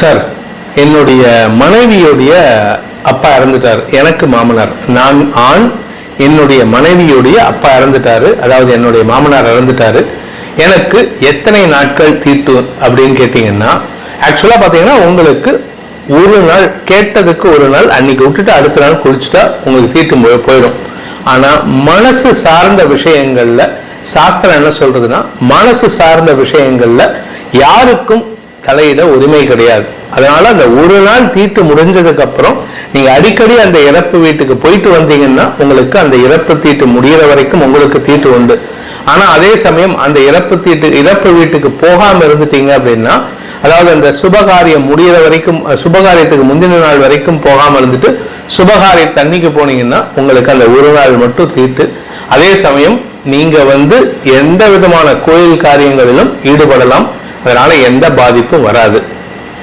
Sir என்னுடைய மனைவியுடைய அப்பா இறந்துட்டார். எனக்கு மாமனார். நான் ஆண் என்னுடைய மனைவியுடைய அப்பா இறந்துட்டாரு. அதாவது என்னுடைய மாமனார் இறந்துட்டாரு. எனக்கு எத்தனை நாட்கள் தீட்டு அப்படின்னு கேட்டிங்கன்னா ஆக்சுவலாக பார்த்தீங்கன்னா உங்களுக்கு ஒரு நாள் கேட்டதுக்கு ஒரு நாள் அன்னைக்கு விட்டுட்டு அடுத்த நாள் குளிச்சுட்டா உங்களுக்கு தீட்டு போயிடும். ஆனால் மனசு சார்ந்த விஷயங்களில் சாஸ்திரம் என்ன சொல்றதுன்னா மனசு சார்ந்த விஷயங்களில் யாருக்கும் தலையிட உரிமை கிடையாது. அதனால அந்த ஒரு நாள் தீட்டு முடிஞ்சதுக்கு அப்புறம் நீங்க அடிக்கடி அந்த இறப்பு வீட்டுக்கு போயிட்டு வந்தீங்கன்னா உங்களுக்கு அந்த இறப்பு தீட்டு முடியிற வரைக்கும் உங்களுக்கு தீட்டு உண்டு. ஆனா அதே சமயம் அந்த இறப்பு தீட்டு இறப்பு வீட்டுக்கு போகாம இருந்துட்டீங்க அப்படின்னா அதாவது அந்த சுபகாரியம் முடிகிற வரைக்கும் சுபகாரியத்துக்கு முந்தின நாள் வரைக்கும் போகாம இருந்துட்டு சுபகாரிய தண்ணிக்கு போனீங்கன்னா உங்களுக்கு அந்த ஒரு நாள் மட்டும் தீட்டு. அதே சமயம் நீங்க வந்து எந்த விதமான கோயில் காரியங்களிலும் ஈடுபடலாம். அதனால எந்த பாதிப்பும் வராது.